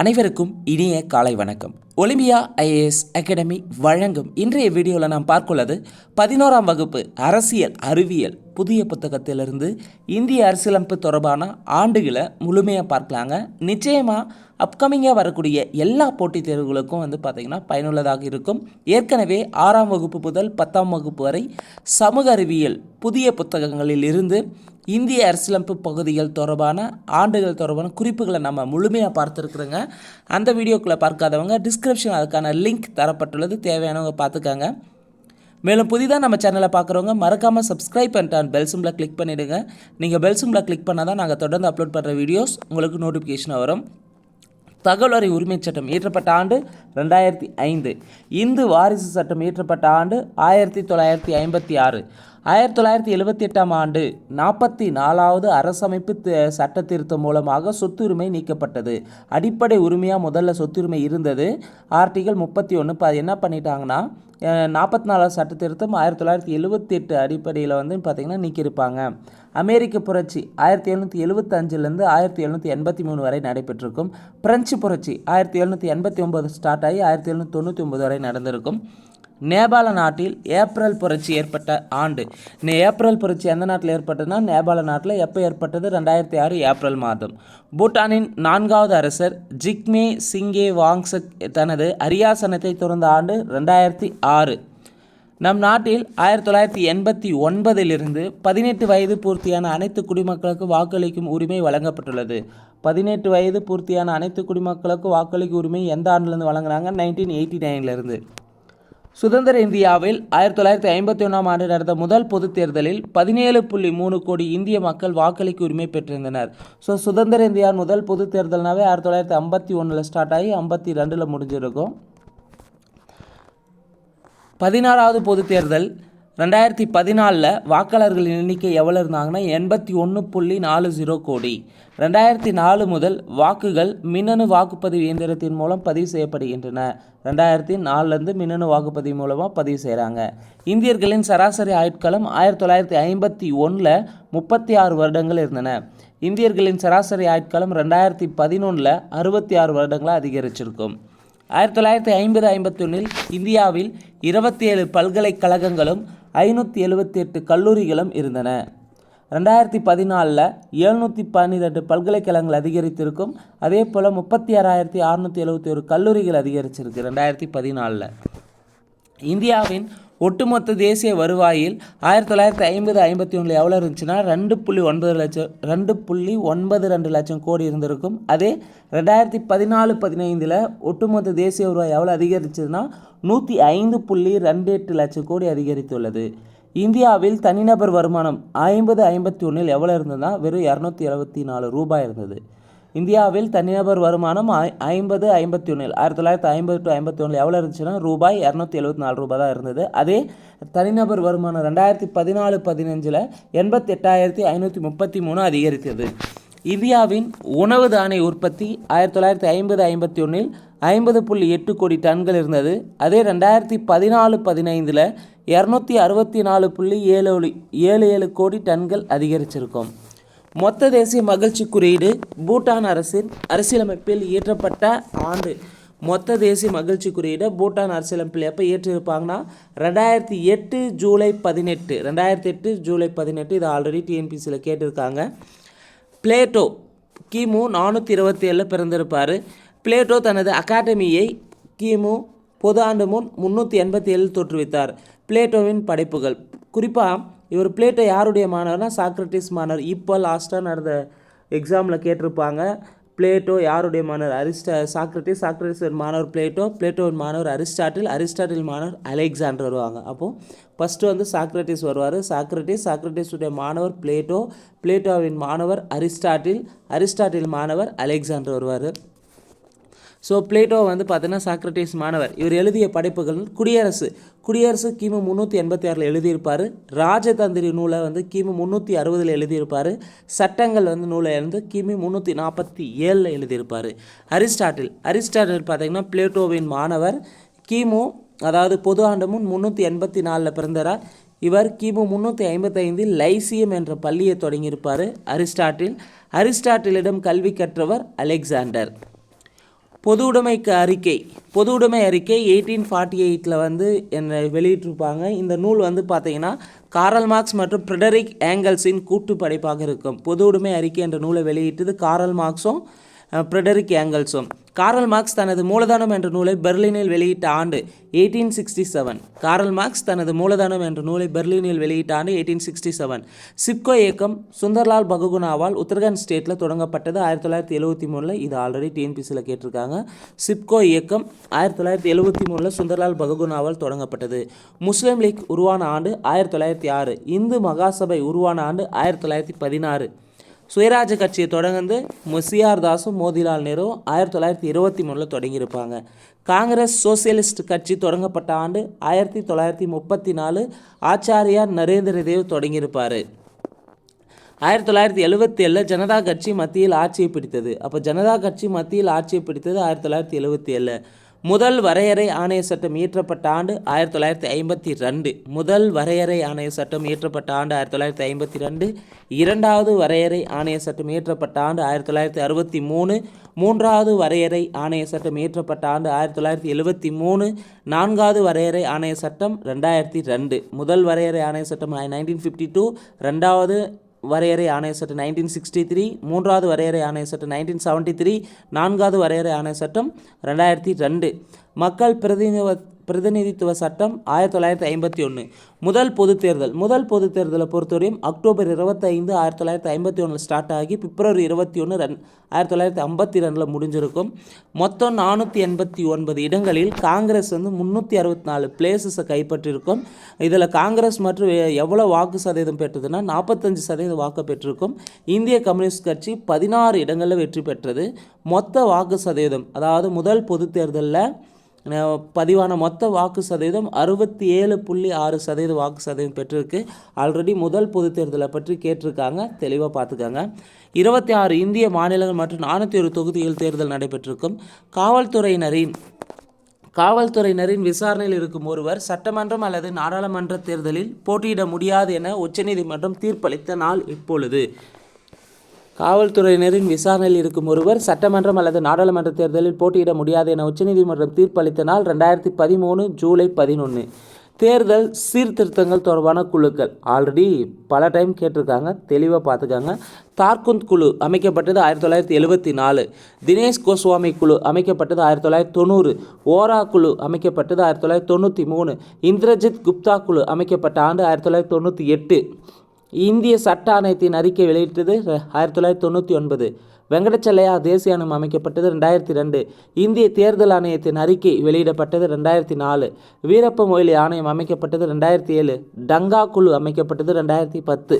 அனைவருக்கும் இனிய காலை வணக்கம். ஒலிம்பியா ஐஏஎஸ் அகாடமி வழங்கும் இன்றைய வீடியோவில் நாம் பார்க்குள்ளது பதினோராம் வகுப்பு அரசியல் அறிவியல் புதிய புத்தகத்திலிருந்து இந்திய அரசியலமைப்பு தொடர்பான ஆண்டுகளை முழுமையாக பார்க்கலாங்க. நிச்சயமாக அப்கமிங்காக வரக்கூடிய எல்லா போட்டித் தேர்வுகளுக்கும் வந்து பார்த்திங்கன்னா பயனுள்ளதாக இருக்கும். ஏற்கனவே ஆறாம் வகுப்பு முதல் பத்தாம் வகுப்பு வரை சமூக அறிவியல் புதிய புத்தகங்களில் இருந்து இந்திய அரசியலமைப்பு பகுதிகள் தொடர்பான ஆண்டுகள் தொடர்பான குறிப்புகளை நம்ம முழுமையாக பார்த்துருக்குறோங்க. அந்த வீடியோக்குள்ளே பார்க்காதவங்க டிஸ்கிரிப்ஷன் அதுக்கான லிங்க் தரப்பட்டுள்ளது. தேவையானவங்க பார்த்துக்காங்க. மேலும் புதிதாக நம்ம சேனலை பார்க்குறவங்க மறக்காமல் சப்ஸ்கிரைப் பண்ணிட்டு பெல் சிம்பில் கிளிக் பண்ணிவிடுங்க நீங்கள் பெல் சிம்பில் கிளிக் பண்ணால் தான் நாங்கள் தொடர்ந்து அப்லோட் பண்ணுற வீடியோஸ் உங்களுக்கு நோட்டிஃபிகேஷன் வரும். தகவல் அறிவு உரிமைச் சட்டம் இயற்றப்பட்ட ஆண்டு ரெண்டாயிரத்தி ஐந்து. இந்து வாரிசு சட்டம் இயற்றப்பட்ட ஆண்டு ஆயிரத்தி தொள்ளாயிரத்தி ஐம்பத்தி ஆறு. ஆயிரத்தி தொள்ளாயிரத்தி எழுபத்தி எட்டாம் ஆண்டு நாற்பத்தி நாலாவது அரசமைப்பு சட்ட திருத்தம் மூலமாக சொத்துரிமை நீக்கப்பட்டது. அடிப்படை உரிமையாக முதல்ல சொத்துரிமை இருந்தது. ஆர்டிகல் முப்பத்தி ஒன்று இப்போ அது என்ன பண்ணிட்டாங்கன்னா நாற்பத்தி நாலாவது சட்ட திருத்தம் ஆயிரத்தி தொள்ளாயிரத்தி எழுபத்தி எட்டு அடிப்படையில் வந்து பார்த்திங்கன்னா நீக்கியிருப்பாங்க. அமெரிக்க புரட்சி ஆயிரத்தி எழுநூற்றி எழுபத்தஞ்சிலேருந்து ஆயிரத்தி எழுநூற்றி எண்பத்தி மூணு வரை நடைபெற்றிருக்கும். பிரெஞ்சு புரட்சி ஆயிரத்தி எழுநூற்றி எண்பத்தி ஒம்பது ஸ்டார்ட் ஆகி ஆயிரத்தி எழுநூற்றி தொண்ணூற்றி ஒம்பது வரை நடந்திருக்கும். நேபாள நாட்டில் ஏப்ரல் புரட்சி ஏற்பட்ட ஆண்டு. இந்த ஏப்ரல் புரட்சி எந்த நாட்டில் ஏற்பட்டதுன்னா நேபாள நாட்டில் எப்போ ஏற்பட்டது? ரெண்டாயிரத்தி ஆறு ஏப்ரல் மாதம். பூட்டானின் நான்காவது அரசர் ஜிக்மே சிங்கே வாங்சக் தனது அரியாசனத்தை துறந்த ஆண்டு ரெண்டாயிரத்தி ஆறு. நம் நாட்டில் ஆயிரத்தி தொள்ளாயிரத்தி எண்பத்தி ஒன்பதிலிருந்து பதினெட்டு வயது பூர்த்தியான அனைத்து குடிமக்களுக்கு வாக்களிக்கும் உரிமை வழங்கப்பட்டுள்ளது. பதினெட்டு வயது பூர்த்தியான அனைத்து குடிமக்களுக்கு வாக்களிக்கும் உரிமை எந்த ஆண்டுலேருந்து வழங்குறாங்க? நைன்டீன் எயிட்டி நைன்லேருந்து. சுதந்திர இந்தியாவில் ஆயிரத்தி தொள்ளாயிரத்தி ஐம்பத்தி ஒன்றாம் ஆண்டு நடந்த முதல் பொதுத் தேர்தலில் பதினேழு புள்ளி மூணு கோடி இந்திய மக்கள் வாக்களிக்க உரிமை பெற்றிருந்தனர். ஸோ சுதந்திர இந்தியா முதல் பொதுத் தேர்தல்னாவே ஆயிரத்தி தொள்ளாயிரத்தி ஐம்பத்தி ஒன்றில் ஸ்டார்ட் ஆகி ஐம்பத்தி ரெண்டில் முடிஞ்சிருக்கும். பதினாறாவது பொது தேர்தல் ரெண்டாயிரத்தி பதினாலில் வாக்காளர்களின் எண்ணிக்கை எவ்வளோ இருந்தாங்கன்னா எண்பத்தி ஒன்று புள்ளி நாலு ஜீரோ கோடி. ரெண்டாயிரத்தி நாலு முதல் வாக்குகள் மின்னணு வாக்குப்பதிவு இயந்திரத்தின் மூலம் பதிவு செய்யப்படுகின்றன. ரெண்டாயிரத்தி நாலுலேருந்து மின்னணு வாக்குப்பதிவு மூலமாக பதிவு செய்கிறாங்க இந்தியர்களின் சராசரி ஆயுட்காலம் ஆயிரத்தி தொள்ளாயிரத்தி ஐம்பத்தி ஒன்றில் முப்பத்தி ஆறு வருடங்கள் இருந்தன. இந்தியர்களின் சராசரி ஆயுட்காலம் ரெண்டாயிரத்தி பதினொன்றில் அறுபத்தி ஆறு வருடங்களாக அதிகரிச்சிருக்கும். ஆயிரத்தி தொள்ளாயிரத்தி ஐம்பது ஐம்பத்தொன்னில் இந்தியாவில் இருபத்தி ஏழு பல்கலைக்கழகங்களும் ஐநூற்றி எழுபத்தி எட்டு கல்லூரிகளும் இருந்தன. ரெண்டாயிரத்தி பதினாலில் எழுநூற்றி பன்னிரெண்டு பல்கலைக்கழகங்கள் அதிகரித்திருக்கும் அதே போல் முப்பத்தி ஆறாயிரத்தி அறநூற்றி எழுபத்தி ஒரு கல்லூரிகள் அதிகரிச்சிருக்கு ரெண்டாயிரத்தி பதினாலில். இந்தியாவின் ஒட்டுமொத்த தேசிய வருவாயில் ஆயிரத்தி தொள்ளாயிரத்தி ஐம்பது ஐம்பத்தி ஒன்றில் எவ்வளோ இருந்துச்சுன்னா ரெண்டு புள்ளி ஒன்பது லட்சம் ரெண்டு புள்ளி ஒன்பது ரெண்டு லட்சம் கோடி இருந்திருக்கும். அதே ரெண்டாயிரத்தி பதினாலு பதினைந்தில் ஒட்டுமொத்த தேசிய வருவாய் எவ்வளோ அதிகரிச்சதுன்னா நூற்றி ஐந்து புள்ளி ரெண்டு எட்டு லட்சம் கோடி அதிகரித்துள்ளது. இந்தியாவில் தனிநபர் வருமானம் ஐம்பது ஐம்பத்தி ஒன்றில் எவ்வளோ இருந்ததுன்னா வெறும் இரநூத்தி எழுபத்தி நாலு ரூபாய் இருந்தது. இந்தியாவில் தனிநபர் வருமானம் ஐ ஐம்பது ஐம்பத்தி ஒன்றில் ஆயிரத்தி தொள்ளாயிரத்தி ஐம்பது டு ஐம்பத்தி ஒன்றில் எவ்வளோ இருந்துச்சுன்னா ரூபாய் இரநூத்தி எழுபத்தி நாலு ரூபாய் தான் இருந்தது. அதே தனிநபர் வருமானம் ரெண்டாயிரத்தி பதினாலு பதினஞ்சில் எண்பத்தி எட்டாயிரத்தி ஐநூற்றி முப்பத்தி மூணு அதிகரித்தது. இந்தியாவின் உணவு தானிய உற்பத்தி ஆயிரத்தி தொள்ளாயிரத்தி ஐம்பது ஐம்பத்தி ஒன்றில் ஐம்பது புள்ளி எட்டு கோடி டன்கள் இருந்தது. அதே ரெண்டாயிரத்தி பதினாலு பதினைந்தில் இரநூத்தி அறுபத்தி நாலு புள்ளி ஏழு ஏழு ஏழு கோடி டன்கள் அதிகரிச்சிருக்கும். மொத்த தேசிய மகிழ்ச்சி குறியீடு பூட்டான் அரசின் அரசியலமைப்பில் இயற்றப்பட்ட ஆண்டு. மொத்த தேசிய மகிழ்ச்சி குறியீடு பூட்டான் அரசியலமைப்பில் எப்போ ஏற்றிருப்பாங்கன்னா ரெண்டாயிரத்தி எட்டு ஜூலை பதினெட்டு. ரெண்டாயிரத்தி எட்டு ஜூலை பதினெட்டு இது ஆல்ரெடி டிஎன்பிசியில் கேட்டிருக்காங்க. பிளேட்டோ கிமு நானூற்றி இருபத்தி ஏழில் பிறந்திருப்பார். பிளேட்டோ தனது அகாடமியை கிமு பொது ஆண்டு முன் முந்நூற்றி எண்பத்தி ஏழில் தோற்றுவித்தார். பிளேட்டோவின் படைப்புகள். குறிப்பாக இவர் பிளேட்டோ யாருடைய மாணவர்னா சாக்ரட்டிஸ் மாணவர். இப்போ லாஸ்ட்டாக நடந்த எக்ஸாமில் கேட்டிருப்பாங்க பிளேட்டோ யாருடைய மாணவர்? அரிஸ்டா சாக்ரட்டிஸ் சாக்ரட்டிஸ் மாணவர் பிளேட்டோ பிளேட்டோவின் மாணவர் அரிஸ்டாட்டில் அரிஸ்டாட்டில் மாணவர் அலெக்சாண்டர் வருவாங்க. அப்போது ஃபஸ்ட்டு வந்து சாக்ரட்டிஸ் வருவார். சாக்ரட்டிஸ் சாக்ரட்டிஸுடைய மாணவர் பிளேட்டோ பிளேட்டோவின் மாணவர் அரிஸ்டாட்டில் அரிஸ்டாட்டில் மாணவர் அலெக்சாண்டர் வருவார். ஸோ பிளேட்டோ வந்து பார்த்தீங்கன்னா சாக்ரட்டிஸ் மாணவர். இவர் எழுதிய படைப்புகள் குடியரசு. குடியரசு கிமு முந்நூற்றி எண்பத்தி ஆறில் எழுதியிருப்பார். ராஜதந்திரி நூலை வந்து கிமு முந்நூற்றி அறுபதில் எழுதியிருப்பார். சட்டங்கள் வந்து நூலை வந்து கிமு முந்நூற்றி நாற்பத்தி ஏழில் எழுதியிருப்பார். அரிஸ்டாட்டில். அரிஸ்டாட்டில் பார்த்தீங்கன்னா பிளேட்டோவின் மாணவர். கிமு அதாவது பொது ஆண்டு முன் முந்நூற்றி எண்பத்தி நாலில் பிறந்தார் இவர் கிமு முந்நூற்றி ஐம்பத்தைந்தில் லைசியம் என்ற பள்ளியை தொடங்கியிருப்பார் அரிஸ்டாட்டில். அரிஸ்டாட்டிலிடம் கல்வி கற்றவர் அலெக்சாண்டர். பொது உடைமைக்கு அறிக்கை. பொது உடைமை அறிக்கை எயிட்டீன் ஃபார்ட்டி எயிட்டில் வந்து என்னை வெளியிட்டிருப்பாங்க. இந்த நூல் வந்து பார்த்தீங்கன்னா காரல் மார்க்ஸ் மற்றும் ஃப்ரெடரிக் ஏங்கல்ஸின் கூட்டு படைப்பாக இருக்கும். பொது உடைமை அறிக்கை என்ற நூலை வெளியிட்டது காரல் மார்க்ஸும் ஃப்ரெடரிக் ஏங்கல்ஸும் காரல் மார்க்ஸ் தனது மூலதனம் என்ற நூலை பெர்லினில் வெளியிட்ட ஆண்டு eighteen sixty seven Karl Marx தனது மூலதனம் என்ற நூலை பெர்லினில் வெளியிட்ட ஆண்டு எயிட்டீன் சிக்ஸ்டி செவன் சிப்கோ இயக்கம் சுந்தர்லால் பகுகுணாவால் உத்தரகாண்ட் ஸ்டேட்டில் தொடங்கப்பட்டது ஆயிரத்தி தொள்ளாயிரத்தி எழுபத்தி மூணில். இது ஆல்ரெடி டிஎன்பிசியில் கேட்டிருக்காங்க. சிப்கோ இயக்கம் ஆயிரத்தி தொள்ளாயிரத்தி எழுபத்தி மூணில் சுந்தர்லால் பகுகுணாவால் தொடங்கப்பட்டது. முஸ்லீம் லீக் உருவான ஆண்டு ஆயிரத்தி தொள்ளாயிரத்தி ஆறு. இந்து மகாசபை உருவான ஆண்டு ஆயிரத்தி தொள்ளாயிரத்தி பதினாறு. சுயராஜ கட்சியை தொடர்ந்து முசியார் தாஸும் மோதிலால் நேருவும் ஆயிரத்தி தொள்ளாயிரத்தி இருபத்தி மூணில் தொடங்கியிருப்பாங்க. காங்கிரஸ் சோசியலிஸ்ட் கட்சி தொடங்கப்பட்ட ஆண்டு ஆயிரத்தி தொள்ளாயிரத்தி முப்பத்தி நாலு ஆச்சாரியார் நரேந்திர தேவ் தொடங்கியிருப்பார். ஆயிரத்தி தொள்ளாயிரத்தி எழுபத்தி ஏழில் ஜனதா கட்சி மத்தியில் ஆட்சியை பிடித்தது. அப்போ ஜனதா கட்சி மத்தியில் ஆட்சியை பிடித்தது ஆயிரத்தி தொள்ளாயிரத்தி எழுபத்தி ஏழில் முதல் வரையறை ஆணைய சட்டம் இயற்றப்பட்ட ஆண்டு ஆயிரத்தி தொள்ளாயிரத்தி ஐம்பத்தி ரெண்டு. முதல் வரையறை ஆணைய சட்டம் இயற்றப்பட்ட ஆண்டு ஆயிரத்தி தொள்ளாயிரத்தி ஐம்பத்தி ரெண்டு. இரண்டாவது வரையறை ஆணைய சட்டம் இயற்றப்பட்ட ஆண்டு ஆயிரத்தி தொள்ளாயிரத்தி அறுபத்தி மூணு. மூன்றாவது வரையறை ஆணைய சட்டம் இயற்றப்பட்ட ஆண்டு ஆயிரத்தி தொள்ளாயிரத்தி எழுபத்தி மூணு. நான்காவது வரையறை ஆணைய சட்டம் ரெண்டாயிரத்தி ரெண்டு. முதல் வரையறை ஆணைய சட்டம் நைன்டீன் ஃபிஃப்டி டூ. ரெண்டாவது வரையறை ஆணைய சட்டம் நைன்டீன் சிக்ஸ்டி த்ரீ மூன்றாவது வரையறை ஆணைய சட்டம் நைன்டீன் செவன்ட்டி த்ரீ நான்காவது வரையறை ஆணைய சட்டம் ரெண்டாயிரத்தி ரெண்டு. மக்கள் பிரதிநிதித்துவ பிரதிநிதித்துவ சட்டம் ஆயிரத்தி தொள்ளாயிரத்தி ஐம்பத்தி ஒன்று முதல் பொது தேர்தல். முதல் பொதுத் தேர்தலை பொறுத்தவரையும் அக்டோபர் இருபத்தைந்து ஆயிரத்தி தொள்ளாயிரத்தி ஐம்பத்தி ஒன்றில் ஸ்டார்ட் ஆகி பிப்ரவரி இருபத்தி ஒன்று ரெண் ஆயிரத்தி தொள்ளாயிரத்தி ஐம்பத்தி ரெண்டில் முடிஞ்சிருக்கும். மொத்தம் நானூற்றி எண்பத்தி ஒன்பது இடங்களில் காங்கிரஸ் வந்து முந்நூற்றி அறுபத்தி நாலு பிளேசஸை கைப்பற்றிருக்கும். இதில் காங்கிரஸ் மற்றும் எவ்வளோ வாக்கு சதவீதம் பெற்றதுன்னா நாற்பத்தஞ்சு சதவீதம் வாக்கு பெற்றிருக்கும். இந்திய கம்யூனிஸ்ட் கட்சி பதினாறு இடங்களில் வெற்றி பெற்றது. மொத்த வாக்கு சதவீதம் அதாவது முதல் பொது தேர்தலில் பதிவான மொத்த வாக்கு சதவீதம் அறுபத்தி ஏழு புள்ளி ஆறு சதவீத வாக்கு சதவீதம் பெற்றிருக்கு. ஆல்ரெடி முதல் பொது தேர்தலை பற்றி கேட்டிருக்காங்க. தெளிவாக பார்த்துக்கோங்க இருபத்தி ஆறு இந்திய மாநிலங்கள் மற்றும் நானூற்றி ஒரு தொகுதிகள் தேர்தல் நடைபெற்றிருக்கும். காவல்துறையினரின் காவல்துறையினரின் விசாரணையில் இருக்கும் ஒருவர் சட்டமன்றம் அல்லது நாடாளுமன்ற தேர்தலில் போட்டியிட முடியாது என உச்சநீதிமன்றம் தீர்ப்பளித்த நாள் இப்பொழுது. காவல்துறையினரின் விசாரணையில் இருக்கும் ஒருவர் சட்டமன்றம் அல்லது நாடாளுமன்ற தேர்தலில் போட்டியிட முடியாது என உச்சநீதிமன்றம் தீர்ப்பளித்த நாள் ரெண்டாயிரத்தி பதிமூணு ஜூலை பதினொன்று தேர்தல் சீர்திருத்தங்கள் தொடர்பான குழுக்கள். ஆல்ரெடி பல டைம் கேட்டிருக்காங்க. தெளிவாக பார்த்துக்காங்க தார்குந்த் குழு அமைக்கப்பட்டது ஆயிரத்தி தொள்ளாயிரத்தி எழுபத்தி நாலு. தினேஷ் கோஸ்வாமி குழு அமைக்கப்பட்டது ஆயிரத்தி தொள்ளாயிரத்தி தொண்ணூறு. ஓரா குழு அமைக்கப்பட்டது ஆயிரத்தி தொள்ளாயிரத்தி தொண்ணூற்றி மூணு. இந்திரஜித் குப்தா குழு அமைக்கப்பட்ட ஆண்டு ஆயிரத்தி தொள்ளாயிரத்தி தொண்ணூற்றி எட்டு. இந்திய சட்ட ஆணையத்தின் அறிக்கை வெளியிட்டது ஆயிரத்தி தொள்ளாயிரத்தி தொண்ணூற்றி ஒன்பது. வெங்கடச்சலையா தேசிய அமைக்கப்பட்டது ரெண்டாயிரத்தி ரெண்டு. இந்திய தேர்தல் ஆணையத்தின் அறிக்கை வெளியிடப்பட்டது ரெண்டாயிரத்தி நாலு. வீரப்ப மொய்லி ஆணையம் அமைக்கப்பட்டது ரெண்டாயிரத்தி ஏழு. டங்கா குழு அமைக்கப்பட்டது ரெண்டாயிரத்தி பத்து.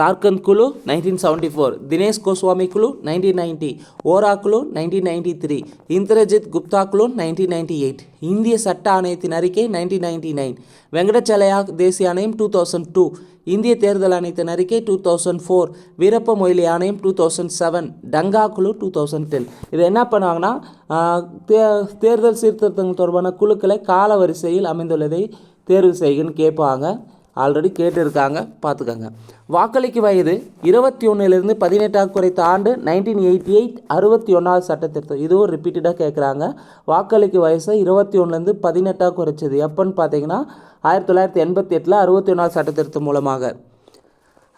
தார்கந்த் குழு nineteen seventy four. Dinesh Goswami குழு நைன்டீன் நைன்ட்டி ஓரா குழு nineteen ninety three. Indrajit Gupta குழு நைன்டீன் நைன்டி எயிட். இந்திய சட்ட ஆணையத்தின் அறிக்கை நைன்டீன் நைன்டி நைன். வெங்கடச்சலையா தேசிய ஆணையம் டூ தௌசண்ட் டூ. இந்திய தேர்தல் ஆணையத்தின் அறிக்கை two thousand four Veerappa Moily ஆணையம் டூ தௌசண்ட் செவன் டங்கா குழு டூ தௌசண்ட் டென் இது என்ன பண்ணுவாங்கன்னா தே தேர்தல் சீர்திருத்தங்கள் தொடர்பான குழுக்களை கால வரிசையில் அமைந்துள்ளதை தேர்வு செய்கன்னு கேட்பாங்க. ஆல்ரெடி கேட்டிருக்காங்க பார்த்துக்கோங்க. வாக்களிக்கு வயது இருபத்தி ஒன்றுலேருந்து பதினெட்டாக குறைத்த ஆண்டு நைன்டீன் எயிட்டி எயிட் அறுபத்தி ஒன்றாவது சட்டத்திருத்தம் இதுவும் ரிப்பீட்டடாக கேட்குறாங்க வாக்களிக்கு வயசை இருபத்தி ஒன்றுலேருந்து பதினெட்டாக குறைச்சது. எப்போன்னு பார்த்தீங்கன்னா ஆயிரத்தி தொள்ளாயிரத்தி எண்பத்தி எட்டில் அறுபத்தி ஒன்றாவது சட்டத்திருத்தம் மூலமாக.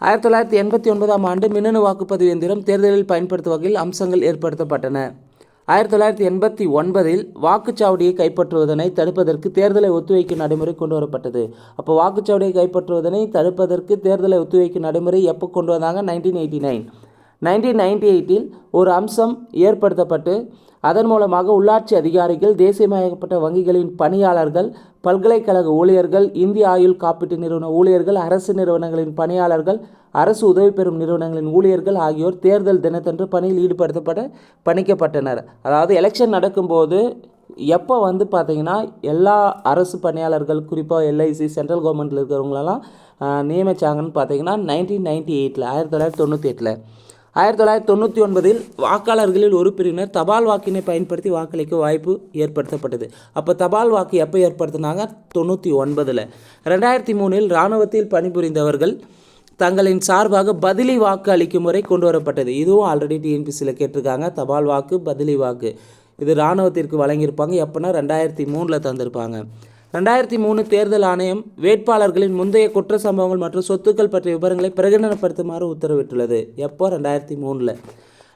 ஆயிரத்தி தொள்ளாயிரத்தி எண்பத்தி ஒன்பதாம் ஆண்டு மின்னணு வாக்குப்பதிவு எந்திரம் தேர்தலில் பயன்படுத்தும் வகையில் அம்சங்கள் ஏற்படுத்தப்பட்டன. ஆயிரத்தி தொள்ளாயிரத்தி எண்பத்தி ஒன்பதில் வாக்குச்சாவடியை கைப்பற்றுவதனை தடுப்பதற்கு தேர்தலை ஒத்திவைக்கும் நடைமுறை கொண்டு வரப்பட்டது அப்போ வாக்குச்சாவடியை கைப்பற்றுவதனை தடுப்பதற்கு தேர்தலை ஒத்திவைக்கும் நடைமுறை எப்போ கொண்டு வந்தாங்க? Nineteen eighty nine nineteen ninety எயிட்டில் ஒரு அம்சம் ஏற்படுத்தப்பட்டு அதன் மூலமாக உள்ளாட்சி அதிகாரிகள் தேசியமயக்கப்பட்ட வங்கிகளின் பணியாளர்கள் பல்கலைக்கழக ஊழியர்கள் இந்திய ஆயுள் காப்பீட்டு நிறுவன ஊழியர்கள் அரசு நிறுவனங்களின் பணியாளர்கள் அரசு உதவி பெறும் நிறுவனங்களின் ஊழியர்கள் ஆகியோர் தேர்தல் தினத்தன்று பணியில் ஈடுபடுத்தப்பட பணிக்கப்பட்டனர். அதாவது எலெக்ஷன் நடக்கும்போது எப்போ வந்து பார்த்திங்கன்னா எல்லா அரசு பணியாளர்கள் குறிப்பாக எல்ஐசி சென்ட்ரல் கவர்மெண்ட்டில் இருக்கிறவங்களெல்லாம் நியமித்தாங்கன்னு பார்த்தீங்கன்னா நைன்டீன் நைன்டி எயிட்டில் ஆயிரத்தி தொள்ளாயிரத்தி தொண்ணூற்றி எட்டில். ஆயிரத்தி தொள்ளாயிரத்தி தொண்ணூற்றி ஒன்பதில் வாக்காளர்களில் ஒரு பிரிவினர் தபால் வாக்கினை பயன்படுத்தி வாக்களிக்க வாய்ப்பு ஏற்படுத்தப்பட்டது. அப்போ தபால் வாக்கு எப்போ ஏற்படுத்தினாங்க? தொண்ணூற்றி ஒன்பதில். ரெண்டாயிரத்தி மூணில் இராணுவத்தில் பணிபுரிந்தவர்கள் தங்களின் சார்பாக பதிலி வாக்கு அளிக்கும் முறை கொண்டு வரப்பட்டது இதுவும் ஆல்ரெடி டிஎன்பிசியில் கேட்டிருக்காங்க. தபால் வாக்கு பதிலி வாக்கு. இது இராணுவத்திற்கு வழங்கியிருப்பாங்க. எப்போனா ரெண்டாயிரத்தி மூணில் தந்திருப்பாங்க. ரெண்டாயிரத்தி மூணு தேர்தல் ஆணையம் வேட்பாளர்களின் முந்தைய குற்ற சம்பவங்கள் மற்றும் சொத்துக்கள் பற்றிய விவரங்களை பிரகடனப்படுத்துமாறு உத்தரவிட்டுள்ளது. எப்போ? ரெண்டாயிரத்தி மூணில்.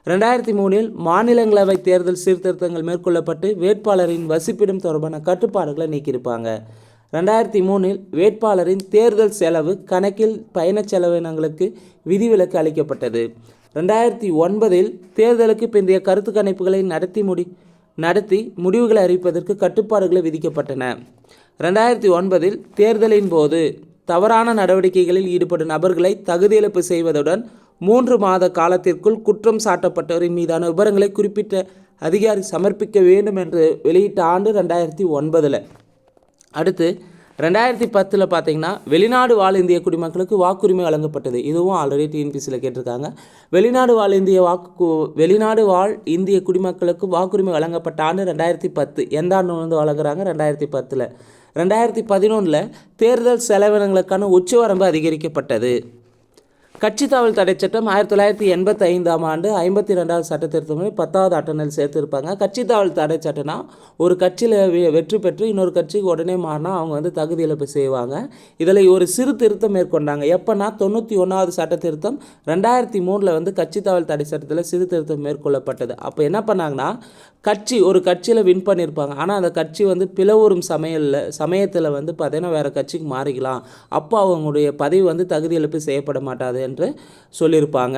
ரெண்டாயிரத்தி மூணில் மாநிலங்களவை தேர்தல் சீர்திருத்தங்கள் மேற்கொள்ளப்பட்டு வேட்பாளரின் வசிப்பிடம் தொடர்பான கட்டுப்பாடுகளை நீக்கியிருப்பாங்க. ரெண்டாயிரத்தி மூணில் வேட்பாளரின் தேர்தல் செலவு கணக்கில் பயணச் செலவினங்களுக்கு விதிவிலக்கு அளிக்கப்பட்டது. ரெண்டாயிரத்தி ஒன்பதில் தேர்தலுக்கு பிந்தைய கருத்து கணிப்புகளை நடத்தி முடி நடத்தி முடிவுகளை அறிவிப்பதற்கு கட்டுப்பாடுகளை விதிக்கப்பட்டன. ரெண்டாயிரத்தி ஒன்பதில் தேர்தலின் போது தவறான நடவடிக்கைகளில் ஈடுபடும் நபர்களை தகுதியிழப்பு செய்வதுடன் மூன்று மாத காலத்திற்குள் குற்றம் சாட்டப்பட்டவரின் மீதான விவரங்களை குறிப்பிட்ட அதிகாரி சமர்ப்பிக்க வேண்டும் என்று வெளியிட்ட ஆண்டு ரெண்டாயிரத்தி ஒன்பதில். அடுத்து ரெண்டாயிரத்தி பத்தில் பார்த்தீங்கன்னா வெளிநாடு வாழ் இந்திய குடிமக்களுக்கு வாக்குரிமை வழங்கப்பட்டது. இதுவும் ஆல்ரெடி டிஎன்பிசியில் கேட்டிருக்காங்க. வெளிநாடு வாழ் இந்திய வாக்கு வெளிநாடு வாழ் இந்திய குடிமக்களுக்கு வாக்குரிமை வழங்கப்பட்ட ஆண்டு ரெண்டாயிரத்தி பத்து. எந்த ஆண்டு வந்து வழங்குறாங்க? ரெண்டாயிரத்தி பத்தில். ரெண்டாயிரத்தி பதினொன்றில் தேர்தல் செலவினங்களுக்கான உச்சவரம்பு அதிகரிக்கப்பட்டது. கட்சி தாவல் தடை சட்டம் ஆயிரத்தி தொள்ளாயிரத்தி எண்பத்தி ஐந்தாம் ஆண்டு ஐம்பத்தி ரெண்டாவது சட்ட திருத்தமே பத்தாவது அட்டனில் சேர்த்துருப்பாங்க. கட்சி தாவல் தடை சட்டம்னா ஒரு கட்சியில் வெ- வெற்றி பெற்று இன்னொரு கட்சிக்கு உடனே மாறினா அவங்க வந்து தகுதி இழப்பு செய்வாங்க. இதில் ஒரு சிறு திருத்தம் மேற்கொண்டாங்க. எப்போனா தொண்ணூற்றி ஒன்றாவது சட்ட திருத்தம் ரெண்டாயிரத்தி மூணில் வந்து கட்சி தாவல் தடை சட்டத்தில் சிறு திருத்தம் மேற்கொள்ளப்பட்டது. அப்போ என்ன பண்ணாங்கன்னா கட்சி ஒரு கட்சியில் வின் பண்ணியிருப்பாங்க ஆனால் அந்த கட்சி வந்து பிளவுறும் சமையலில் சமயத்தில் வந்து பார்த்தீங்கன்னா வேறு கட்சிக்கு மாறிக்கலாம். அப்போ அவங்களுடைய பதவி வந்து தகுதி இழப்பு செய்யப்பட மாட்டாது என்று சொல்லியிருப்பாங்க.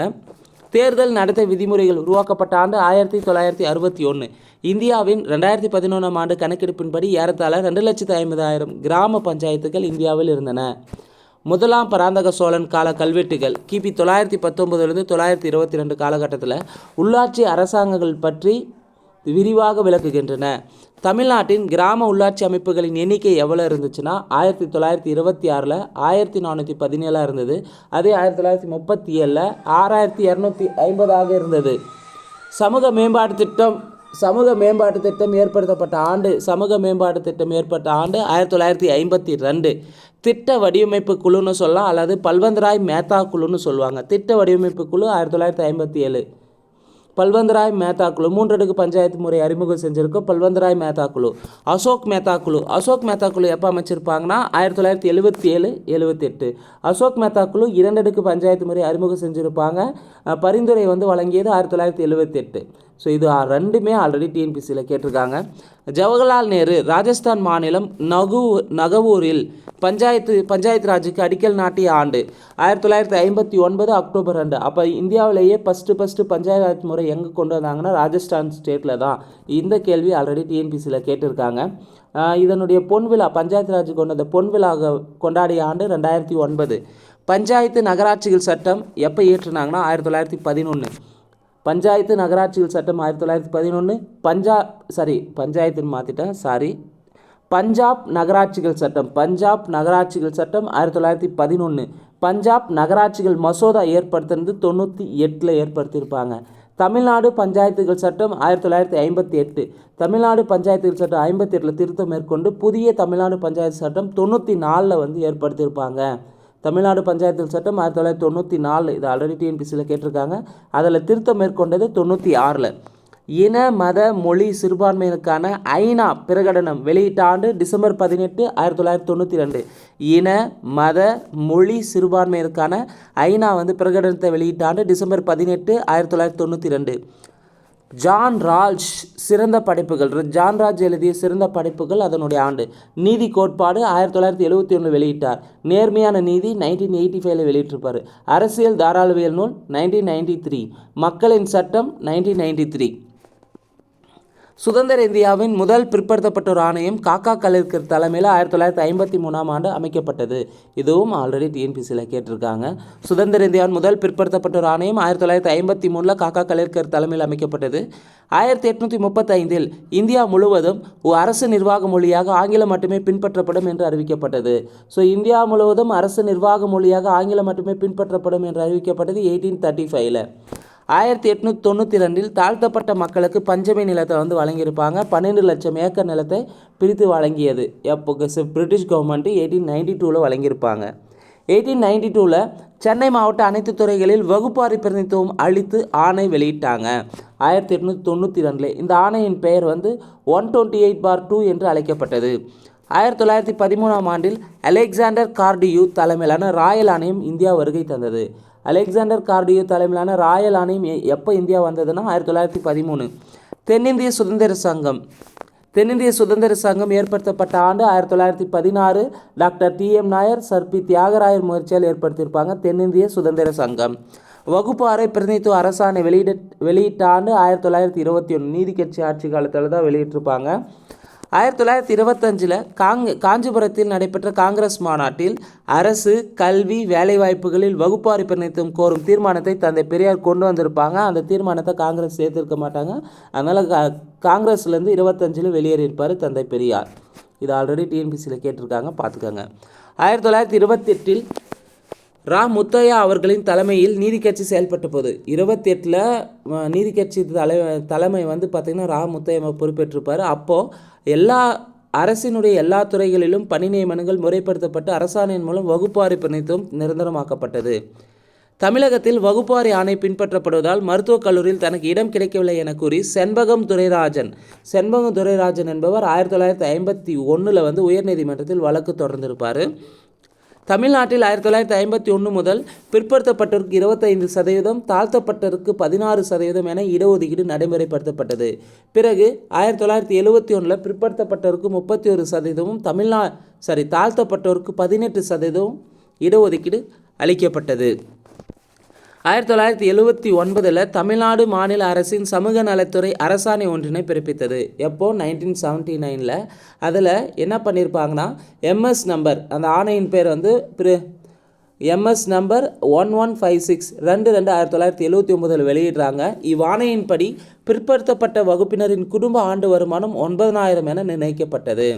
தேர்தல் நடத்தை விதிமுறைகள் உருவாக்கப்பட்ட ஆண்டு ஆயிரத்தி தொள்ளாயிரத்தி அறுபத்தி ஒன்று இந்தியாவின் ரெண்டாயிரத்தி பதினொன்றாம் ஆண்டு கணக்கெடுப்பின்படி ஏறத்தாழ ரெண்டு லட்சத்து ஐம்பதாயிரம் கிராம பஞ்சாயத்துகள் இந்தியாவில் இருந்தன. முதலாம் பராந்தக சோழன் கால கல்வெட்டுகள் கிபி தொள்ளாயிரத்தி பத்தொம்பதுலேருந்து தொள்ளாயிரத்தி இருபத்தி ரெண்டு காலகட்டத்தில் உள்ளாட்சி அரசாங்கங்கள் பற்றி விரிவாக விளக்குகின்றன. தமிழ்நாட்டின் கிராம உள்ளாட்சி அமைப்புகளின் எண்ணிக்கை எவ்வளோ இருந்துச்சுன்னா ஆயிரத்தி தொள்ளாயிரத்தி இருபத்தி ஆறில் ஆயிரத்தி நானூற்றி பதினேழாக இருந்தது. அதே ஆயிரத்தி தொள்ளாயிரத்தி முப்பத்தி ஏழில் ஆறாயிரத்தி இரநூத்தி ஐம்பதாக இருந்தது. சமூக மேம்பாட்டு திட்டம் சமூக மேம்பாட்டு திட்டம் ஏற்படுத்தப்பட்ட ஆண்டு சமூக மேம்பாட்டு திட்டம் ஏற்பட்ட ஆண்டு ஆயிரத்தி தொள்ளாயிரத்தி ஐம்பத்தி ரெண்டு. திட்ட வடிவமைப்பு குழுன்னு சொல்லலாம் அல்லது பல்வந்தராய் மேத்தா குழுன்னு சொல்லுவாங்க. திட்ட வடிவமைப்பு குழு ஆயிரத்தி தொள்ளாயிரத்தி ஐம்பத்தி ஏழு. பல்வந்தராய் மேத்தா குழு மூன்றடுக்கு பஞ்சாயத்து முறை அறிமுகம் செஞ்சிருக்கோம். பல்வந்தராய் மேத்தா குழு அசோக் மேத்தா குழு. அசோக் மேத்தா குழு எப்போ அமைச்சிருப்பாங்கன்னா ஆயிரத்தி தொள்ளாயிரத்தி எழுபத்தி ஏழு எழுபத்தெட்டு அசோக் மேத்தா குழு இரண்டடுக்கு பஞ்சாயத்து முறை அறிமுகம் செஞ்சுருப்பாங்க. பரிந்துரை வந்து வழங்கியது ஆயிரத்தி தொள்ளாயிரத்தி எழுபத்தெட்டு ஸோ இது ரெண்டுமே ஆல்ரெடி டிஎன்பிசியில் கேட்டிருக்காங்க. ஜவஹர்லால் நேரு ராஜஸ்தான் மாநிலம் நகு நகவூரில் பஞ்சாயத்து பஞ்சாயத்து ராஜுக்கு அடிக்கல் நாட்டிய ஆண்டு ஆயிரத்தி தொள்ளாயிரத்தி ஐம்பத்தி ஒன்பது அக்டோபர் ரெண்டு. அப்போ இந்தியாவிலேயே ஃபஸ்ட்டு ஃபஸ்ட்டு பஞ்சாயத்து ராஜ் முறை எங்கே கொண்டு வந்தாங்கன்னா ராஜஸ்தான் ஸ்டேட்டில் தான். இந்த கேள்வி ஆல்ரெடி டிஎன்பிசியில் கேட்டிருக்காங்க. இதனுடைய பொன் விழா பஞ்சாயத்து ராஜ் கொண்ட பொன் விழா கொண்டாடிய ஆண்டு ரெண்டாயிரத்தி ஒன்பது. பஞ்சாயத்து நகராட்சிகள் சட்டம் எப்போ இயற்றினாங்கன்னா ஆயிரத்தி தொள்ளாயிரத்தி பதினொன்று பஞ்சாயத்து நகராட்சிகள் சட்டம் ஆயிரத்தி தொள்ளாயிரத்தி பதினொன்று பஞ்சா சாரி பஞ்சாயத்துன்னு மாற்றிட்டேன் சாரி பஞ்சாப் நகராட்சிகள் சட்டம் பஞ்சாப் நகராட்சிகள் சட்டம் ஆயிரத்தி தொள்ளாயிரத்தி பதினொன்று பஞ்சாப் நகராட்சிகள் மசோதா ஏற்படுத்தினது தொண்ணூற்றி எட்டில் ஏற்படுத்தியிருப்பாங்க. தமிழ்நாடு பஞ்சாயத்துகள் சட்டம் ஆயிரத்தி தொள்ளாயிரத்தி ஐம்பத்தி எட்டு. தமிழ்நாடு பஞ்சாயத்துகள் சட்டம் ஐம்பத்தி எட்டில் திருத்தம் மேற்கொண்டு புதிய தமிழ்நாடு பஞ்சாயத்து சட்டம் தொண்ணூற்றி நாலில் வந்து ஏற்படுத்தியிருப்பாங்க. தமிழ்நாடு பஞ்சாயத்து சட்டம் ஆயிரத்தி தொள்ளாயிரத்தி தொண்ணூற்றி நாலு. இது ஆல்ரெடி டிஎன்பிசியில் கேட்டிருக்காங்க. அதில் திருத்தம் மேற்கொண்டது தொண்ணூற்றி ஆறில். இன மத மொழி சிறுபான்மையினருக்கான ஐநா பிரகடனம் வெளியிட்ட ஆண்டு டிசம்பர் பதினெட்டு ஆயிரத்தி தொள்ளாயிரத்தி தொண்ணூற்றி ரெண்டு. இன மத மொழி சிறுபான்மையினருக்கான ஐநா வந்து பிரகடனத்தை வெளியிட்ட ஆண்டு டிசம்பர் பதினெட்டு ஆயிரத்தி தொள்ளாயிரத்தி தொண்ணூற்றி ரெண்டு. ஜான் ரால்ஷ் சிறந்த படைப்புகள். ஜான் ராஜ் எழுதிய சிறந்த படைப்புகள் அதனுடைய ஆண்டு. நீதி கோட்பாடு ஆயிரத்தி தொள்ளாயிரத்தி எழுபத்தி ஒன்று வெளியிட்டார். நேர்மையான நீதி நைன்டீன் எயிட்டி ஃபைவ்ல வெளியிட்டிருப்பார். அரசியல் தாராளவியல் நூல் நைன்டீன் நைன்டி த்ரீ. மக்களின் சட்டம் நைன்டீன் நைன்டி த்ரீ. சுதந்திர இந்தியாவின் முதல் பிற்படுத்தப்பட்டோர் ஆணையம் காக்கா கலெக்டர் தலைமையில் ஆயிரத்தி தொள்ளாயிரத்தி ஐம்பத்தி மூணாம் ஆண்டு அமைக்கப்பட்டது. இதுவும் ஆல்ரெடி டிஎன்பிசியில் கேட்டிருக்காங்க. சுதந்திர இந்தியாவின் முதல் பிற்படுத்தப்பட்டோர் ஆணையம் ஆயிரத்தி தொள்ளாயிரத்தி ஐம்பத்தி மூணில் காக்கா கலெக்டர் தலைமையில் அமைக்கப்பட்டது. ஆயிரத்தி எட்நூற்றி முப்பத்தைந்தில் இந்தியா முழுவதும் அரசு நிர்வாக மொழியாக ஆங்கிலம் மட்டுமே பின்பற்றப்படும் என்று அறிவிக்கப்பட்டது. ஸோ இந்தியா முழுவதும் அரசு நிர்வாக மொழியாக ஆங்கிலம் மட்டுமே பின்பற்றப்படும் என்று அறிவிக்கப்பட்டது எயிட்டீன் தேர்ட்டி ஃபைவ்ல ஆயிரத்தி எட்நூற்றி தொண்ணூற்றி ரெண்டில் தாழ்த்தப்பட்ட மக்களுக்கு பஞ்சமி நிலத்தை வந்து வழங்கியிருப்பாங்க. பன்னெண்டு லட்சம் ஏக்கர் நிலத்தை பிரித்து வழங்கியது. எப்போ பிரிட்டிஷ் கவர்மெண்ட்டு எயிட்டீன் நைன்டி டூவில் வழங்கியிருப்பாங்க. எயிட்டீன் நைன்டி டூவில் சென்னை மாவட்ட அனைத்து துறைகளில் வகுப்பாரி பிரதிநிதித்துவம் அளித்து ஆணை வெளியிட்டாங்க. ஆயிரத்தி எட்நூற்றி தொண்ணூற்றி ரெண்டில் இந்த ஆணையின் பெயர் வந்து one twenty eight for two என்று அழைக்கப்பட்டது. ஆயிரத்தி தொள்ளாயிரத்தி பதிமூணாம் ஆண்டில் அலெக்சாண்டர் கார்டியூ தலைமையிலான ராயல் ஆணையம் இந்தியா வருகை தந்தது. அலெக்சாண்டர் கார்டியோ தலைமையிலான ராயல் ஆணையம் எப்போ இந்தியா வந்ததுன்னா ஆயிரத்தி தொள்ளாயிரத்தி பதிமூணு. தென்னிந்திய சுதந்திர சங்கம். தென்னிந்திய சுதந்திர சங்கம் ஏற்படுத்தப்பட்ட ஆண்டு ஆயிரத்தி தொள்ளாயிரத்தி பதினாறு doctor T M Nair sir P Thyagarayar முயற்சியால் ஏற்படுத்தியிருப்பாங்க தென்னிந்திய சுதந்திர சங்கம். வகுப்பு அறை பிரதிநிதித்துவ அரசாணை வெளியிட வெளியிட்ட ஆண்டு ஆயிரத்தி தொள்ளாயிரத்தி இருபத்தி ஒன்று நீதி கட்சி ஆட்சி காலத்தில் தான் வெளியிட்டிருப்பாங்க. ஆயிரத்தி தொள்ளாயிரத்தி இருபத்தஞ்சில் காங் காஞ்சிபுரத்தில் நடைபெற்ற காங்கிரஸ் மாநாட்டில் அரசு கல்வி வேலைவாய்ப்புகளில் வகுப்பாரி பிரதிநிதித்துவம் கோரும் தீர்மானத்தை தந்தை பெரியார் கொண்டு வந்திருப்பாங்க. அந்த தீர்மானத்தை காங்கிரஸ் சேர்த்திருக்க மாட்டாங்க. அதனால் கா காங்கிரஸ்லேருந்து இருபத்தஞ்சில் வெளியேறியிருப்பார் தந்தை பெரியார். இது ஆல்ரெடி டிஎன்பிசியில் கேட்டிருக்காங்க. பார்த்துக்கோங்க ஆயிரத்தி தொள்ளாயிரத்தி இருபத்தெட்டில் ரா. முத்தையா அவர்களின் தலைமையில் நீதி கட்சி செயல்பட்ட போது இருபத்தி எட்டில் நீதி கட்சி தலை தலைமை வந்து பார்த்திங்கன்னா ரா. முத்தையா பொறுப்பேற்றிருப்பார். அப்போது எல்லா அரசினுடைய எல்லா துறைகளிலும் பணி நியமனங்கள் முறைப்படுத்தப்பட்டு அரசாணையின் மூலம் வகுப்பாரி பிணைத்தும் நிரந்தரமாக்கப்பட்டது. தமிழகத்தில் வகுப்பாரி ஆணை பின்பற்றப்படுவதால் மருத்துவக் கல்லூரியில் தனக்கு இடம் கிடைக்கவில்லை என கூறி செண்பகம் துரைராஜன் செண்பகம் துரைராஜன் என்பவர் ஆயிரத்தி தொள்ளாயிரத்தி ஐம்பத்தி ஒன்றில் வந்து உயர்நீதிமன்றத்தில் வழக்கு தொடர்ந்திருப்பார். தமிழ்நாட்டில் ஆயிரத்தி தொள்ளாயிரத்தி ஐம்பத்தி ஒன்று முதல் பிற்படுத்தப்பட்டோருக்கு இருபத்தைந்து சதவீதம் தாழ்த்தப்பட்டோருக்கு பதினாறு சதவீதம் என இடஒதுக்கீடு நடைமுறைப்படுத்தப்பட்டது. பிறகு ஆயிரத்தி தொள்ளாயிரத்தி எழுபத்தி ஒன்றில் பிற்படுத்தப்பட்டோருக்கு முப்பத்தி ஒரு சதவீதமும் தமிழ்நா சாரி தாழ்த்தப்பட்டோருக்கு பதினெட்டு சதவீதம் இடஒதுக்கீடு அளிக்கப்பட்டது. ஆயிரத்தி தொள்ளாயிரத்தி எழுபத்தி ஒன்பதில் தமிழ்நாடு மாநில அரசின் சமூக நலத்துறை அரசாணை ஒன்றினை பிறப்பித்தது. எப்போ? நைன்டீன் செவன்ட்டி நைனில் அதில் என்ன பண்ணியிருப்பாங்கன்னா எம்எஸ் நம்பர் அந்த ஆணையின் பேர் வந்து பிர MS number one one five six ரெண்டு ரெண்டு ஆயிரத்தி தொள்ளாயிரத்தி எழுபத்தி ஒன்பதில் வெளியிடுறாங்க. இவ்வாணையின்படி பிற்படுத்தப்பட்ட வகுப்பினரின் குடும்ப ஆண்டு வருமானம் ஒன்பதனாயிரம் என நிர்ணயிக்கப்பட்டது.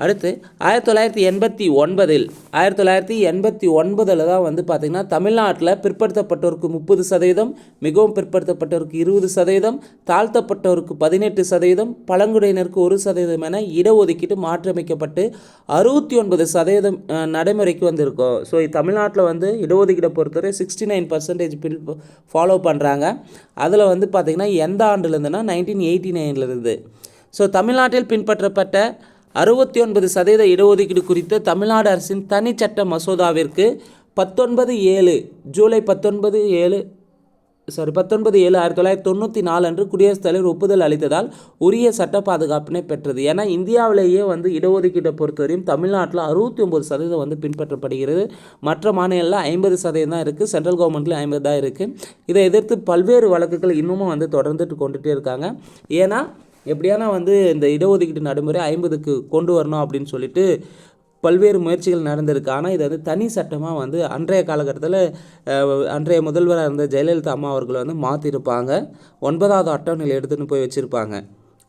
அடுத்து ஆயிரத்தி தொள்ளாயிரத்தி எண்பத்தி ஒன்பதில் ஆயிரத்தி தொள்ளாயிரத்தி எண்பத்தி ஒன்பதில் தான் வந்து பார்த்திங்கன்னா தமிழ்நாட்டில் பிற்படுத்தப்பட்டோருக்கு முப்பது சதவீதம் மிகவும் பிற்படுத்தப்பட்டோருக்கு இருபது சதவீதம் தாழ்த்தப்பட்டோருக்கு பதினெட்டு சதவீதம் பழங்குடியினருக்கு ஒரு சதவீதம் என இடஒதுக்கீடு மாற்றியமைக்கப்பட்டு அறுபத்தி ஒன்பது சதவீதம் நடைமுறைக்கு வந்திருக்கும் ஸோ தமிழ்நாட்டில் வந்து இடஒதுக்கீடை பொறுத்தவரை sixty nine percentage bill follow பண்ணுறாங்க அதில் வந்து பார்த்திங்கன்னா எந்த ஆண்டுலேருந்துன்னா நைன்டீன் எயிட்டி நைன்லேருந்து ஸோ தமிழ்நாட்டில் பின்பற்றப்பட்ட அறுபத்தி ஒன்பது சதவீத இடஒதுக்கீடு குறித்த தமிழ்நாடு அரசின் தனிச்சட்ட மசோதாவிற்கு பத்தொன்பது ஏழு ஜூலை பத்தொன்பது ஏழு சாரி பத்தொன்பது ஏழு ஆயிரத்தி தொள்ளாயிரத்தி தொண்ணூற்றி நாலு அன்று குடியரசுத் தலைவர் ஒப்புதல் அளித்ததால் உரிய சட்ட பாதுகாப்பினை பெற்றது. ஏன்னா இந்தியாவிலேயே வந்து இடஒதுக்கீட்டை பொறுத்தவரையும் தமிழ்நாட்டில் அறுபத்தி ஒம்பது சதவீதம் வந்து பின்பற்றப்படுகிறது. மற்ற மாநிலங்களில் ஐம்பது சதவீதம் தான் இருக்குது சென்ட்ரல் கவர்மெண்ட்டில் ஐம்பது தான் இருக்குது இதை எதிர்த்து பல்வேறு வழக்குகள் இன்னமும் வந்து தொடர்ந்துட்டு கொண்டுகிட்டே இருக்காங்க. ஏன்னா எப்படியானா வந்து இந்த இடஒதுக்கீட்டு நடைமுறை ஐம்பதுக்கு கொண்டு வரணும் அப்படின்னு சொல்லிட்டு பல்வேறு முயற்சிகள் நடந்திருக்கு. ஆனால் இதை வந்து தனி சட்டமாக வந்து அன்றைய காலகட்டத்தில் அன்றைய முதல்வராக இருந்த ஜெயலலிதா அம்மா அவர்களை வந்து மாற்றிருப்பாங்க ஒன்பதாவது அட்டவணையில் எடுத்துன்னு போய் வச்சுருப்பாங்க.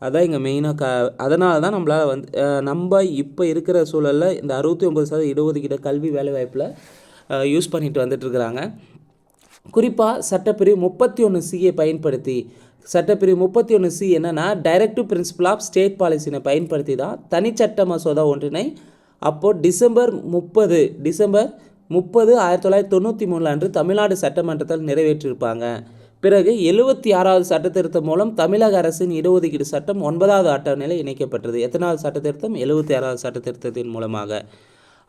அதான் இங்கே மெயினாக க அதனால தான் நம்மளால் வந்து நம்ம இப்போ இருக்கிற சூழலில் இந்த அறுபத்தி ஒம்பது சதவீத இடஒதுக்கீடு கல்வி வேலைவாய்ப்பில் யூஸ் பண்ணிட்டு வந்துட்டுருக்குறாங்க குறிப்பாக சட்டப்பிரிவு முப்பத்தி ஒன்று சிஏ பயன்படுத்தி சட்டப்பிரிவு முப்பத்தி ஒன்று சி என்னென்னா டைரக்டிவ் பிரின்சிபல் ஆஃப் ஸ்டேட் பாலிசினை பயன்படுத்தி தான் தனிச்சட்ட மசோதா ஒன்றினை அப்போது டிசம்பர் முப்பது டிசம்பர் முப்பது ஆயிரத்தி தொள்ளாயிரத்தி தொண்ணூற்றி மூணில் அன்று தமிழ்நாடு சட்டமன்றத்தில் நிறைவேற்றியிருப்பாங்க பிறகு எழுபத்தி ஆறாவது சட்டத்திருத்தம் மூலம் தமிழக அரசின் இடஒதுக்கீடு சட்டம் ஒன்பதாவது அட்டவணையில் இணைக்கப்பட்டது. எத்தனாவது சட்டத்திருத்தம் எழுபத்தி ஆறாவது சட்டத்திருத்தத்தின் மூலமாக.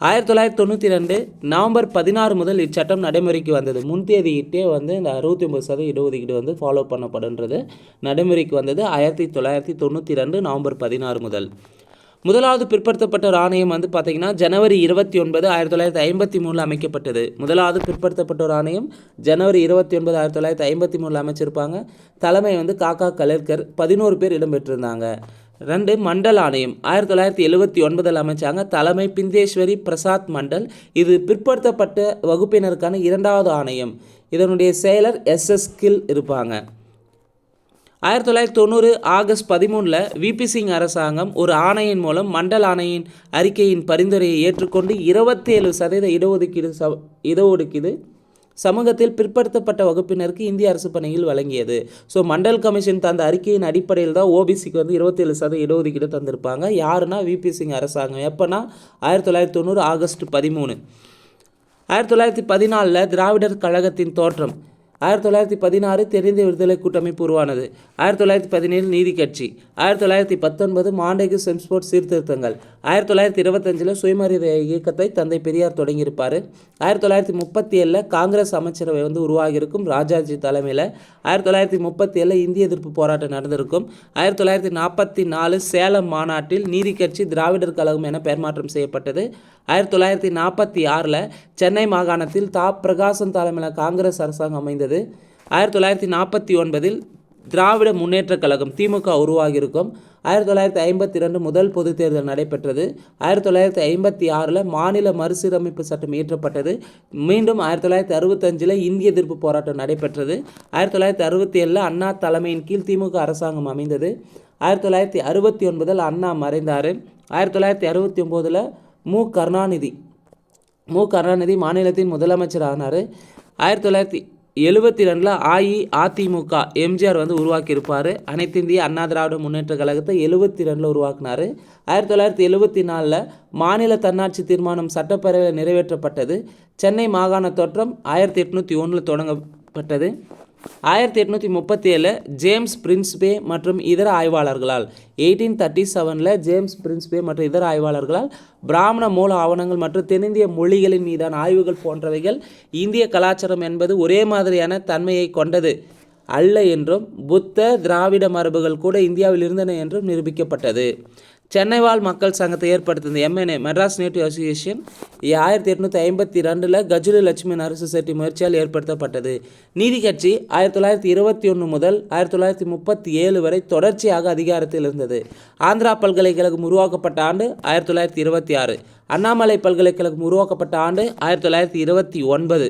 ஆயிரத்தி தொள்ளாயிரத்தி தொண்ணூற்றி ரெண்டு நவம்பர் பதினாறு முதல் இச்சட்டம் நடைமுறைக்கு வந்தது. முன்தேதியிட்டே வந்து இந்த அறுபத்தி ஒம்பது சதவீத இடஒதுக்கீடு வந்து ஃபாலோ பண்ணப்படுன்றது நடைமுறைக்கு வந்தது ஆயிரத்தி தொள்ளாயிரத்தி தொண்ணூற்றி ரெண்டு நவம்பர் பதினாறு முதல். முதலாவது பிற்படுத்தப்பட்ட ஆணையம் வந்து பார்த்தீங்கன்னா ஜனவரி இருபத்தி ஒன்பது ஆயிரத்தி தொள்ளாயிரத்தி ஐம்பத்தி மூணில் அமைக்கப்பட்டது. முதலாவது பிற்படுத்தப்பட்டோர் ஆணையம் ஜனவரி இருபத்தி ஒன்பது ஆயிரத்தி தொள்ளாயிரத்தி ஐம்பத்தி மூணில் அமைச்சிருப்பாங்க. தலைமை வந்து காக்கா கலர்கர் பதினோரு பேர் இடம்பெற்றிருந்தாங்க. ரெண்டு மண்டல் ஆணையம். ஆயிரத்தி தொள்ளாயிரத்தி எழுபத்தி ஒன்பதில் அமைச்சாங்க தலைமை பிந்தேஸ்வரி பிரசாத் மண்டல். இது பிற்படுத்தப்பட்ட வகுப்பினருக்கான இரண்டாவது ஆணையம். இதனுடைய செயலர் எஸ்எஸ் கில் இருப்பாங்க. ஆயிரத்தி தொள்ளாயிரத்தி தொண்ணூறு ஆகஸ்ட் பதிமூணில் விபி சிங் அரசாங்கம் ஒரு ஆணையின் மூலம் மண்டல் ஆணையின் அறிக்கையின் பரிந்துரையை ஏற்றுக்கொண்டு இருபத்தி ஏழு சதவீத இடஒதுக்கீடு ச இடஒதுக்கீடு சமூகத்தில் பிற்படுத்தப்பட்ட வகுப்பினருக்கு இந்திய அரசு பணியில் வழங்கியது. ஸோ மண்டல் கமிஷன் தந்த அறிக்கையின் அடிப்படையில் தான் ஓபிசிக்கு வந்து இருபத்தேழு சதவீத இடஒதுக்கீடு தந்திருப்பாங்க. யாருன்னா விபி சிங் அரசாங்கம். எப்போனா ஆயிரத்தி தொள்ளாயிரத்தி தொண்ணூறு ஆகஸ்ட் பதிமூணு. ஆயிரத்தி தொள்ளாயிரத்தி பதினாலில் திராவிடர் கழகத்தின் தோற்றம். ஆயிரத்தி தொள்ளாயிரத்தி பதினாறு தெரிந்த விடுதலை கூட்டமைப்பு உருவானது. ஆயிரத்தி தொள்ளாயிரத்தி பதினேழு நீதி கட்சி. ஆயிரத்தி தொள்ளாயிரத்தி பத்தொன்பது மாண்டேகு சென்ஸ்போர்ட் சீர்திருத்தங்கள். ஆயிரத்தி தொள்ளாயிரத்தி இருபத்தஞ்சில் சுயமரியாதை இயக்கத்தை தந்தை பெரியார் தொடங்கியிருப்பார். ஆயிரத்தி தொள்ளாயிரத்தி முப்பத்தி ஏழில் காங்கிரஸ் அமைச்சரவை வந்து உருவாகியிருக்கும். ராஜாஜி தலைமையில் ஆயிரத்தி தொள்ளாயிரத்தி முப்பத்தி ஏழில் இந்திய எதிர்ப்பு போராட்டம் நடந்திருக்கும். ஆயிரத்தி தொள்ளாயிரத்தி நாற்பத்தி நாலு சேலம் மாநாட்டில் நீதி கட்சி திராவிடர் கழகம் என பெயர் மாற்றம் செய்யப்பட்டது. ஆயிரத்தி தொள்ளாயிரத்தி நாற்பத்தி ஆறில் சென்னை மாகாணத்தில் தா. பிரகாசம் தலைமையில் காங்கிரஸ் அரசாங்கம் அமைந்தது. ஆயிரத்தி தொள்ளாயிரத்தி நாற்பத்தி ஒன்பதில் திராவிட முன்னேற்றக் கழகம் திமுக உருவாகியிருக்கும். ஆயிரத்தி தொள்ளாயிரத்தி ஐம்பத்தி ரெண்டு முதல் பொதுத் தேர்தல் நடைபெற்றது. ஆயிரத்தி தொள்ளாயிரத்தி ஐம்பத்தி ஆறில் மாநில மறுசீரமைப்பு சட்டம் இயற்றப்பட்டது. மீண்டும் ஆயிரத்தி தொள்ளாயிரத்தி அறுபத்தஞ்சில் இந்திய எதிர்ப்பு போராட்டம் நடைபெற்றது. ஆயிரத்தி தொள்ளாயிரத்தி அறுபத்தி ஏழில் அண்ணா தலைமையின் கீழ் திமுக அரசாங்கம் அமைந்தது. ஆயிரத்தி தொள்ளாயிரத்தி அறுபத்தி ஒன்பதில் அண்ணா மறைந்தார். ஆயிரத்தி தொள்ளாயிரத்தி அறுபத்தி ஒம்போதில் மு. கருணாநிதி. மு. கருணாநிதி மாநிலத்தின் முதலமைச்சர் ஆனார் ஆயிரத்தி தொள்ளாயிரத்தி எழுபத்தி ரெண்டில் அஇஅதிமுக எம்ஜிஆர் வந்து உருவாக்கியிருப்பார். அனைத்து இந்திய அண்ணா திராவிட முன்னேற்ற கழகத்தை எழுபத்தி ரெண்டில் உருவாக்குனார். ஆயிரத்தி தொள்ளாயிரத்தி எழுபத்தி நாலில் மாநில தன்னாட்சி தீர்மானம் சட்டப்பேரவையில் நிறைவேற்றப்பட்டது. சென்னை மாகாண தோற்றம் ஆயிரத்தி எட்நூற்றி ஒன்றில் தொடங்கப்பட்டது. ஆயிரத்தி எட்நூற்றி முப்பத்தி ஏழு ஜேம்ஸ் பிரின்ஸ்பே மற்றும் இதர ஆய்வாளர்களால் எயிட்டீன் தேர்ட்டி செவனில் ஜேம்ஸ் பிரின்ஸ்பே மற்றும் இதர ஆய்வாளர்களால் பிராமண மூல ஆவணங்கள் மற்றும் தென்னிந்திய மொழிகளின் மீதான ஆய்வுகள் போன்றவைகள் இந்திய கலாச்சாரம் என்பது ஒரே மாதிரியான தன்மையை கொண்டது அல்ல என்றும் புத்த திராவிட மரபுகள் கூட இந்தியாவில் இருந்தன என்றும் நிரூபிக்கப்பட்டது. சென்னை வாழ் மக்கள் சங்கத்தை ஏற்படுத்தியது எம்என்ஏ மெட்ராஸ் நேட்டிவ் அசோசியேஷன் ஆயிரத்தி எட்நூற்றி ஐம்பத்தி ரெண்டில் கஜுலி லட்சுமி நரசு செட்டி முயற்சியால் ஏற்படுத்தப்பட்டது. நீதி கட்சி ஆயிரத்தி தொள்ளாயிரத்தி இருபத்தி ஒன்று முதல் ஆயிரத்தி தொள்ளாயிரத்தி முப்பத்தி ஏழு வரை தொடர்ச்சியாக அதிகாரத்தில் இருந்தது. ஆந்திரா பல்கலைக்கழகம் உருவாக்கப்பட்ட ஆண்டு ஆயிரத்தி தொள்ளாயிரத்தி இருபத்தி ஆறு. அண்ணாமலை பல்கலைக்கழகம் உருவாக்கப்பட்ட ஆண்டு ஆயிரத்தி தொள்ளாயிரத்தி இருபத்தி ஒன்பது.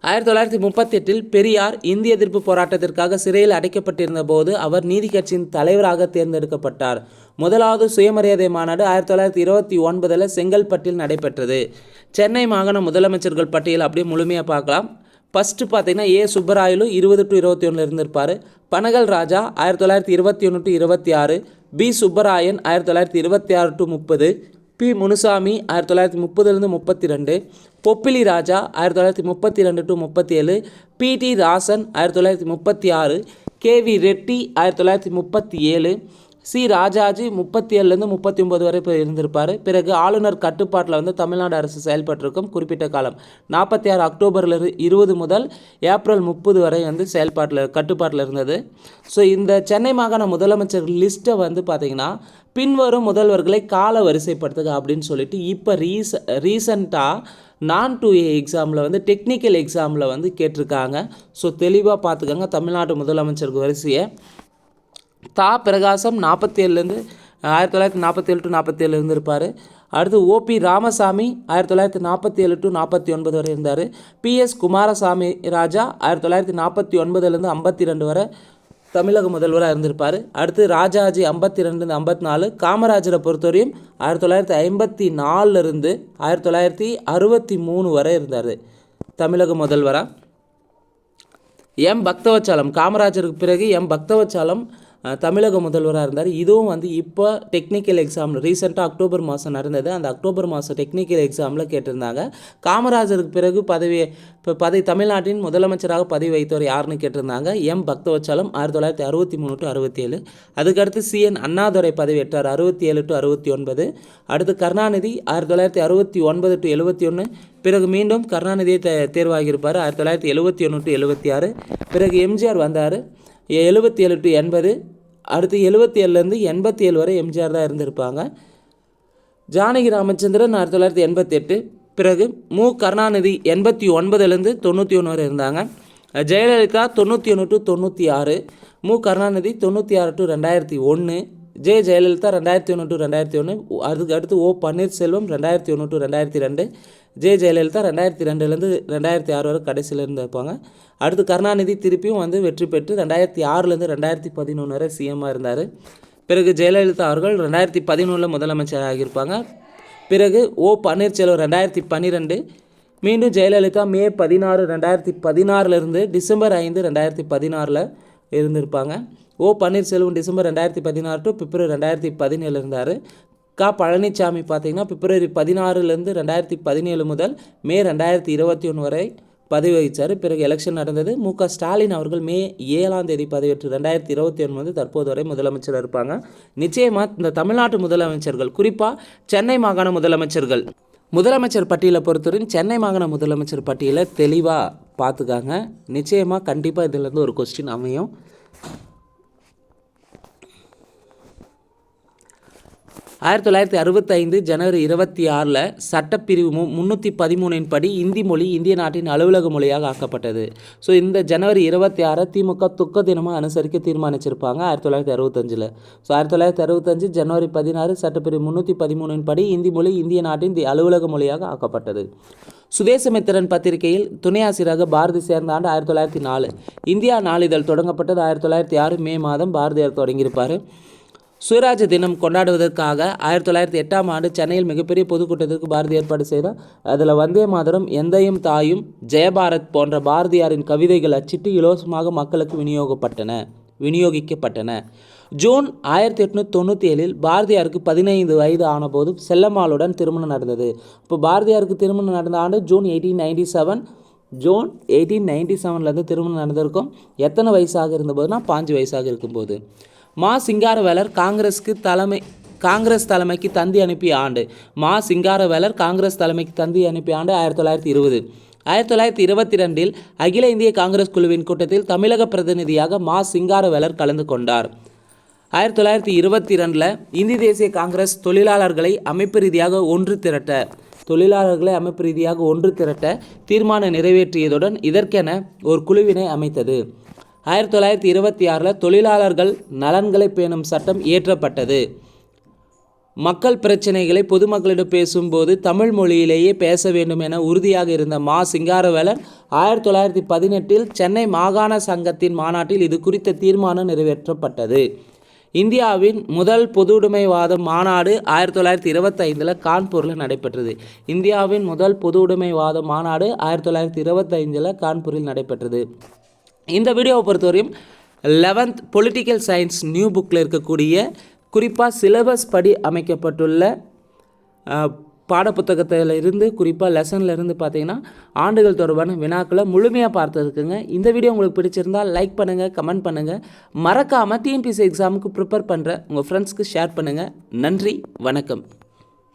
ஆயிரத்தி தொள்ளாயிரத்தி முப்பத்தெட்டில் பெரியார் இந்திய எதிர்ப்பு போராட்டத்திற்காக சிறையில் அடைக்கப்பட்டிருந்த போது அவர் நீதி கட்சியின் தலைவராக தேர்ந்தெடுக்கப்பட்டார். முதலாவது சுயமரியாதை மாநாடு ஆயிரத்தி தொள்ளாயிரத்தி இருபத்தி ஒன்பதில் செங்கல்பட்டில் நடைபெற்றது. சென்னை மாகாண முதலமைச்சர்கள் பட்டியல் அப்படியே முழுமையாக பார்க்கலாம். ஃபஸ்ட்டு பார்த்தீங்கன்னா ஏ. சுப்பராயலு இருபது டு இருபத்தி ஒன்றில் இருந்திருப்பார். பனகல் ராஜா ஆயிரத்தி தொள்ளாயிரத்தி இருபத்தி ஒன்று டு இருபத்தி ஆறு. பி. சுப்பராயன் ஆயிரத்தி தொள்ளாயிரத்தி இருபத்தி ஆறு டு முப்பது. பி. முனுசாமி ஆயிரத்தி தொள்ளாயிரத்தி முப்பதுலேருந்து முப்பத்தி ரெண்டு. பொப்பிலி ராஜா ஆயிரத்தி தொள்ளாயிரத்தி முப்பத்தி ரெண்டு டு முப்பத்தி ஏழு பிடி ராசன் ஆயிரத்தி தொள்ளாயிரத்தி முப்பத்தி ஆறு கேவி ரெட்டி ஆயிரத்தி தொள்ளாயிரத்தி முப்பத்தி ஏழு சி. ராஜாஜி முப்பத்தி ஏழுலேருந்து முப்பத்தி ஒம்பது வரை இப்போ இருந்திருப்பார். பிறகு ஆளுநர் கட்டுப்பாட்டில் வந்து தமிழ்நாடு அரசு செயல்பட்டிருக்கும் குறிப்பிட்ட காலம். நாற்பத்தி ஆறு அக்டோபரில் இருபது முதல் ஏப்ரல் முப்பது வரை வந்து செயல்பாட்டில் கட்டுப்பாட்டில் இருந்தது. ஸோ இந்த சென்னை மாகாண முதலமைச்சர் லிஸ்ட்டை வந்து பார்த்திங்கன்னா பின்வரும் முதல்வர்களை கால வரிசைப்படுத்துக அப்படின்னு சொல்லிட்டு இப்போ ரீச ரீசண்டாக நான் டூ ஏ எக்ஸாமில் வந்து டெக்னிக்கல் எக்ஸாமில் வந்து கேட்டிருக்காங்க. ஸோ தெளிவாக பார்த்துக்கோங்க தமிழ்நாட்டு முதலமைச்சருக்கு வரிசையை. தா. பிரகாசம் நாற்பத்தி ஏழுலேருந்து ஆயிரத்தி தொள்ளாயிரத்தி நாற்பத்தி ஏழு டு நாற்பத்தி ஏழு இருந்திருப்பார். அடுத்து ஓபி ராமசாமி ஆயிரத்தி தொள்ளாயிரத்தி நாற்பத்தி ஏழு டு நாற்பத்தி ஒன்பது வரை இருந்தார். பிஎஸ் குமாரசாமி ராஜா ஆயிரத்தி தொள்ளாயிரத்தி நாற்பத்தி ஒன்பதுலேருந்து ஐம்பத்தி ரெண்டு வரை தமிழக முதல்வராக இருந்திருப்பார். அடுத்து ராஜாஜி ஐம்பத்தி ரெண்டு ஐம்பத்தி நாலு காமராஜரை பொறுத்தவரையும் ஆயிரத்தி தொள்ளாயிரத்தி ஐம்பத்தி நாலுலேருந்து ஆயிரத்தி தொள்ளாயிரத்தி அறுபத்தி மூணு வரை இருந்தார் தமிழக முதல்வராக எம் பக்தவச்சாலம் காமராஜருக்கு பிறகு எம் பக்தவச்சாலம் தமிழக முதல்வராக இருந்தார். இதுவும் வந்து இப்போ டெக்னிக்கல் எக்ஸாம் ரீசெண்டாக அக்டோபர் மாதம் நடந்தது. அந்த அக்டோபர் மாதம் டெக்னிக்கல் எக்ஸாமில் கேட்டிருந்தாங்க. காமராஜருக்கு பிறகு பதவி இப்போ பதவி தமிழ்நாட்டின் முதலமைச்சராக பதவி வைத்தவர் யாருன்னு கேட்டிருந்தாங்க. எம். பக்தவச்சாலம் ஆயிரத்தி தொள்ளாயிரத்தி அறுபத்தி மூணு டு அறுபத்தி ஏழு. அதுக்கடுத்து சிஎன் அண்ணாதுரை பதவியேற்றார் அறுபத்தி ஏழு டு அறுபத்தி ஒன்பது. அடுத்து கருணாநிதி ஆயிரத்தி தொள்ளாயிரத்தி அறுபத்தி ஒன்பது டு எழுபத்தி ஒன்று பிறகு மீண்டும் கருணாநிதியை தே தேர்வாகியிருப்பார் ஆயிரத்தி தொள்ளாயிரத்தி எழுபத்தி ஒன்று டு எழுபத்தி ஆறு. பிறகு எம்ஜிஆர் வந்தார். எழுபத்தி ஏழு டு எண்பது அடுத்து எழுபத்தி ஏழுலேருந்து எண்பத்தி ஏழு வரை எம்ஜிஆர் தான் இருந்திருப்பாங்க. ஜானகி ராமச்சந்திரன் ஆயிரத்தி தொள்ளாயிரத்தி எண்பத்தி எட்டு பிறகு மு. கருணாநிதி எண்பத்தி ஒன்பதுலேருந்து தொண்ணூற்றி ஒன்று வரை இருந்தாங்க. ஜெயலலிதா தொண்ணூற்றி ஒன்று டு தொண்ணூற்றி ஆறு மு. கருணாநிதி தொண்ணூற்றி ஆறு டு ரெண்டாயிரத்தி ஒன்று ஜெ. ஜெயலலிதா ரெண்டாயிரத்தி ஒன்று டு ரெண்டாயிரத்தி ஒன்று அதுக்கு அடுத்து ஓ. பன்னீர்செல்வம் ரெண்டாயிரத்தி ஒன்று டு ரெண்டாயிரத்தி ரெண்டு ஜெ ஜெயலலிதா ரெண்டாயிரத்தி ரெண்டுலேருந்து ரெண்டாயிரத்தி ஆறு வரை கடைசியில் இருந்திருப்பாங்க. அடுத்து கருணாநிதி திருப்பியும் வந்து வெற்றி பெற்று ரெண்டாயிரத்தி ஆறுலேருந்து ரெண்டாயிரத்தி பதினொன்று வரை சிஎம்மாக இருந்தார். பிறகு ஜெயலலிதா அவர்கள் ரெண்டாயிரத்தி பதினொன்றில் முதலமைச்சர் ஆகியிருப்பாங்க. பிறகு ஓ பன்னீர்செல்வம் ரெண்டாயிரத்தி பன்னிரெண்டு மீண்டும் ஜெயலலிதா மே பதினாறு ரெண்டாயிரத்தி பதினாறுலேருந்து டிசம்பர் ஐந்து ரெண்டாயிரத்தி பதினாறில் இருந்திருப்பாங்க. ஓ பன்னீர்செல்வம் டிசம்பர் ரெண்டாயிரத்தி பதினாறு டு பிப்ரவரி ரெண்டாயிரத்தி பதினேழு இருந்தார். க பழனிசாமி பார்த்தீங்கன்னா பிப்ரவரி பதினாறுலேருந்து ரெண்டாயிரத்தி பதினேழு முதல் மே ரெண்டாயிரத்தி இருபத்தி ஒன்று வரை பதவி வகித்தார் பிறகு எலெக்ஷன் நடந்தது. மு க ஸ்டாலின் அவர்கள் மே ஏழாம் தேதி பதவியேற்று ரெண்டாயிரத்தி இருபத்தி ஒன்று வந்து தற்போது வரை முதலமைச்சர் இருப்பாங்க. நிச்சயமாக இந்த தமிழ்நாட்டு முதலமைச்சர்கள் குறிப்பாக சென்னை மாகாண முதலமைச்சர்கள் முதலமைச்சர் பட்டியலை பொறுத்தவரையும் சென்னை மாகாண முதலமைச்சர் பட்டியலை தெளிவாக பார்த்துக்காங்க. நிச்சயமாக கண்டிப்பாக இதிலேருந்து ஒரு கொஸ்டின் அமையும். ஆயிரத்தி தொள்ளாயிரத்தி அறுபத்தைந்து ஜனவரி இருபத்தி ஆறில் சட்டப்பிரிவு மு பதிமூணின் படி இந்தி மொழி இந்திய நாட்டின் அலுவலக மொழியாக ஆக்கப்பட்டது. ஸோ இந்த ஜனவரி இருபத்தி ஆறை திமுக துக்க தினமாக அனுசரிக்க தீர்மானிச்சிருப்பாங்க ஆயிரத்தி தொள்ளாயிரத்தி அறுபத்தஞ்சில். ஸோ ஆயிரத்தி தொள்ளாயிரத்தி அறுபத்தஞ்சு ஜனவரி பதினாறு சட்டப்பிரிவு முந்நூற்றி பதிமூணின் படி இந்தி மொழி இந்திய நாட்டின் தி அலுவலக மொழியாக ஆக்கப்பட்டது. சுதேசமித்திரன் பத்திரிகையில் துணை ஆசிரியராக பாரதி சேர்ந்த ஆண்டு ஆயிரத்தி தொள்ளாயிரத்தி நாலு. இந்தியா நாளிதழ் தொடங்கப்பட்டது ஆயிரத்தி தொள்ளாயிரத்தி ஆறு மே மாதம் பாரதியார் தொடங்கியிருப்பார். சுயராஜ் தினம் கொண்டாடுவதற்காக ஆயிரத்தி தொள்ளாயிரத்தி எட்டாம் ஆண்டு சென்னையில் மிகப்பெரிய பொதுக்கூட்டத்திற்கு பாரதி ஏற்பாடு செய்தார். அதில் வந்தே மாதரம் எந்தையும் தாயும் ஜெயபாரத் போன்ற பாரதியாரின் கவிதைகள் அச்சிட்டு இலவசமாக மக்களுக்கு விநியோகப்பட்டன விநியோகிக்கப்பட்டன. ஜூன் ஆயிரத்தி எட்நூற்றி தொண்ணூற்றி ஏழில் பாரதியாருக்கு பதினைந்து வயது ஆனபோது செல்லம்மாளுடன் திருமணம் நடந்தது. இப்போ பாரதியாருக்கு திருமணம் நடந்த ஆண்டு June eighteen ninety seven June eighteen ninety செவன்லேருந்து திருமணம் நடந்திருக்கும். எத்தனை வயசாக இருந்தபோதுனா பாஞ்சு வயசாக இருக்கும்போது. மா சிங்காரவேலர் காங்கிரஸ்க்கு தலைமை காங்கிரஸ் தலைமைக்கு தந்தி அனுப்பிய ஆண்டு. மா சிங்காரவேலர் காங்கிரஸ் தலைமைக்கு தந்தி அனுப்பிய ஆண்டு ஆயிரத்தி தொள்ளாயிரத்தி இருபது. ஆயிரத்தி தொள்ளாயிரத்தி இருபத்தி ரெண்டில் அகில இந்திய காங்கிரஸ் குழுவின் கூட்டத்தில் தமிழக பிரதிநிதியாக மா சிங்காரவேலர் கலந்து கொண்டார். ஆயிரத்தி தொள்ளாயிரத்தி இருபத்தி ரெண்டில் இந்தி தேசிய காங்கிரஸ் தொழிலாளர்களை அமைப்பு ரீதியாக ஒன்று திரட்ட தொழிலாளர்களை அமைப்பு ரீதியாக ஒன்று திரட்ட தீர்மானம் நிறைவேற்றியதுடன் இதற்கென ஒரு குழுவினை அமைத்தது. ஆயிரத்தி தொள்ளாயிரத்தி இருபத்தி ஆறில் தொழிலாளர்கள் நலன்களை பேணும் சட்டம் இயற்றப்பட்டது. மக்கள் பிரச்சனைகளை பொதுமக்களிடம் பேசும்போது தமிழ் மொழியிலேயே பேச வேண்டும் என உறுதியாக இருந்த மா சிங்காரவேலன் ஆயிரத்தி தொள்ளாயிரத்தி பதினெட்டில் சென்னை மாகாண சங்கத்தின் மாநாட்டில் இது குறித்த தீர்மானம் நிறைவேற்றப்பட்டது. இந்தியாவின் முதல் பொதுவுடைமைவாத மாநாடு ஆயிரத்தி தொள்ளாயிரத்தி இருபத்தைந்தில் கான்பூரில் நடைபெற்றது. இந்தியாவின் முதல் பொதுவுடைமைவாத மாநாடு ஆயிரத்தி தொள்ளாயிரத்தி இருபத்தைந்தில் கான்பூரில் நடைபெற்றது. இந்த வீடியோவை பொறுத்தவரையும் லெவன்த் பொலிட்டிக்கல் சயின்ஸ் நியூ புக்கில் இருக்கக்கூடிய குறிப்பாக சிலபஸ் படி அமைக்கப்பட்டுள்ள பாடப்புத்தகத்தில் இருந்து குறிப்பாக லெசனில் இருந்து பார்த்தீங்கன்னா ஆண்டுகள் தொடர்பான வினாக்களை முழுமையாக பார்த்துருக்குங்க. இந்த வீடியோ உங்களுக்கு பிடிச்சிருந்தால் லைக் பண்ணுங்கள் கமெண்ட் பண்ணுங்கள் மறக்காமல் டிஎன்பிசி எக்ஸாமுக்கு ப்ரிப்பேர் பண்ணுற உங்கள் ஃப்ரெண்ட்ஸ்க்கு ஷேர் பண்ணுங்கள் நன்றி வணக்கம்.